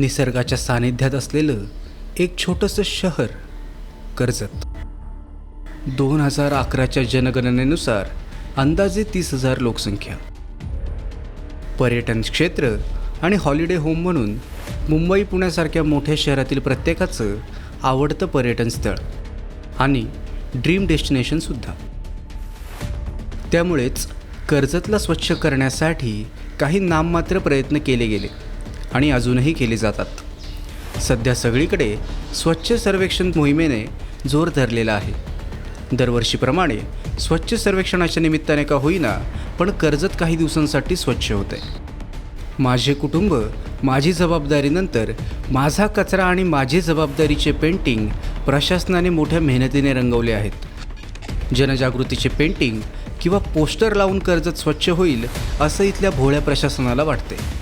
निसर्गाच्या सानिध्यात असलेलं एक छोटंसं शहर कर्जत. दोन हजार अकराच्या जनगणनेनुसार अंदाजे तीस हजार लोकसंख्या. पर्यटन क्षेत्र आणि हॉलिडे होम म्हणून मुंबई पुण्यासारख्या मोठ्या शहरातील प्रत्येकाचं आवडतं पर्यटन स्थळ आणि ड्रीम डेस्टिनेशनसुद्धा त्यामुळेच कर्जतला स्वच्छ करण्यासाठी काही नाममात्र प्रयत्न केले गेले. आणि अजूनही केले जातात. सध्या सगळीकडे स्वच्छ सर्वेक्षण मोहिमेने जोर धरलेला आहे. दरवर्षीप्रमाणे स्वच्छ सर्वेक्षणाच्या निमित्ताने का होईना पण कर्जत काही दिवसांसाठी स्वच्छ होते. माझे कुटुंब माझी जबाबदारीनंतर माझा कचरा आणि माझी जबाबदारीचे पेंटिंग प्रशासनाने मोठ्या मेहनतीने रंगवले आहेत. जनजागृतीचे पेंटिंग किंवा पोस्टर लावून कर्जत स्वच्छ होईल असं इथल्या भोळ्या प्रशासनाला वाटते.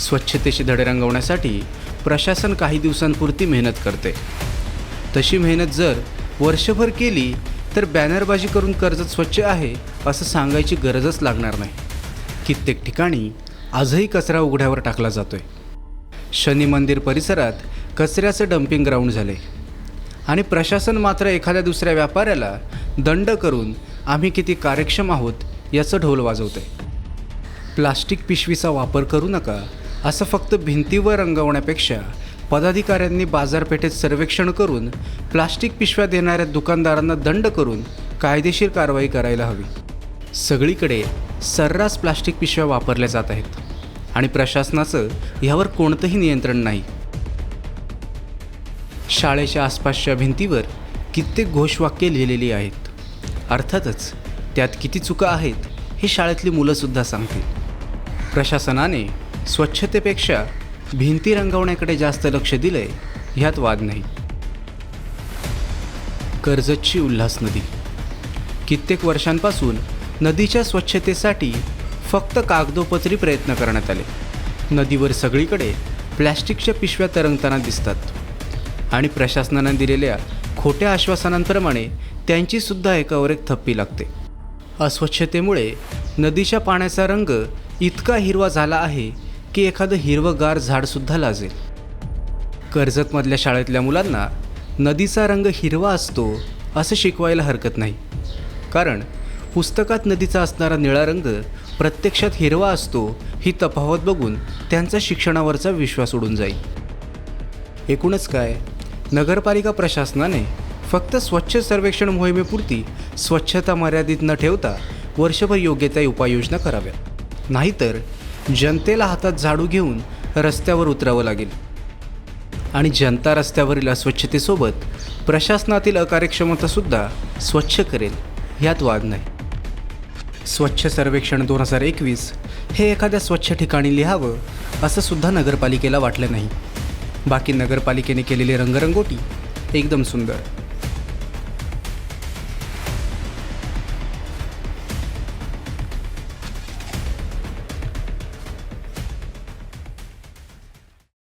स्वच्छतेचे धडे रंगवण्यासाठी प्रशासन काही दिवसांपुरती मेहनत करते. तशी मेहनत जर वर्षभर केली तर बॅनरबाजी करून कर्जत स्वच्छ आहे असं सांगायची गरजच लागणार नाही. कित्येक ठिकाणी आजही कचरा उघड्यावर टाकला जातोय. शनी मंदिर परिसरात कचऱ्याचं डम्पिंग ग्राउंड झाले. आणि प्रशासन मात्र एखाद्या दुसऱ्या व्यापाऱ्याला दंड करून आम्ही किती कार्यक्षम आहोत याचं ढोल वाजवते प्लास्टिक पिशवीचा वापर करू नका असं फक्त भिंतीवर रंगवण्यापेक्षा पदाधिकाऱ्यांनी बाजारपेठेत सर्वेक्षण करून प्लास्टिक पिशव्या देणाऱ्या दुकानदारांना दंड करून कायदेशीर कारवाई करायला हवी. सगळीकडे सर्रास प्लास्टिक पिशव्या वापरल्या जात आहेत आणि प्रशासनाचं ह्यावर कोणतंही नियंत्रण नाही. शाळेच्या आसपासच्या भिंतीवर कित्येक घोषवाक्ये लिहिलेली आहेत. अर्थातच त्यात किती चुका आहेत हे शाळेतली मुलंसुद्धा सांगतील. प्रशासनाने स्वच्छतेपेक्षा भिंती रंगवण्याकडे जास्त लक्ष दिलंय ह्यात वाद नाही. कर्जतची उल्हास नदी. कित्येक वर्षांपासून नदीच्या स्वच्छतेसाठी फक्त कागदोपत्री प्रयत्न करण्यात आले. नदीवर सगळीकडे प्लॅस्टिकच्या पिशव्या तरंगताना दिसतात. आणि प्रशासनानं दिलेल्या खोट्या आश्वासनांप्रमाणे त्यांचीसुद्धा एकावर एक थप्पी लागते. अस्वच्छतेमुळे नदीच्या पाण्याचा रंग इतका हिरवा झाला आहे की एखादं हिरवंगार झाडसुद्धा लाजेल कर्जतमधल्या शाळेतल्या मुलांना नदीचा रंग हिरवा असतो असं शिकवायला हरकत नाही. कारण पुस्तकात नदीचा असणारा निळा रंग प्रत्यक्षात हिरवा असतो ही तफावत बघून त्यांचा शिक्षणावरचा विश्वास उडून जाईल एकूणच काय नगरपालिका प्रशासनाने फक्त स्वच्छ सर्वेक्षण मोहिमेपुरती स्वच्छता मर्यादित न ठेवता वर्षभर योग्य त्या उपाययोजना कराव्यात. नाहीतर जनतेला हातात झाडू घेऊन रस्त्यावर उतरावं लागेल. आणि जनता रस्त्यावरील अस्वच्छतेसोबत प्रशासनातील अकार्यक्षमतासुद्धा स्वच्छ करेल ह्यात वाद नाही. स्वच्छ सर्वेक्षण दोन हजार एकवीस हे एखाद्या स्वच्छ ठिकाणी लिहावं असं सुद्धा नगरपालिकेला वाटलं नाही. बाकी नगरपालिकेने केलेली रंगरंगोटी एकदम सुंदर.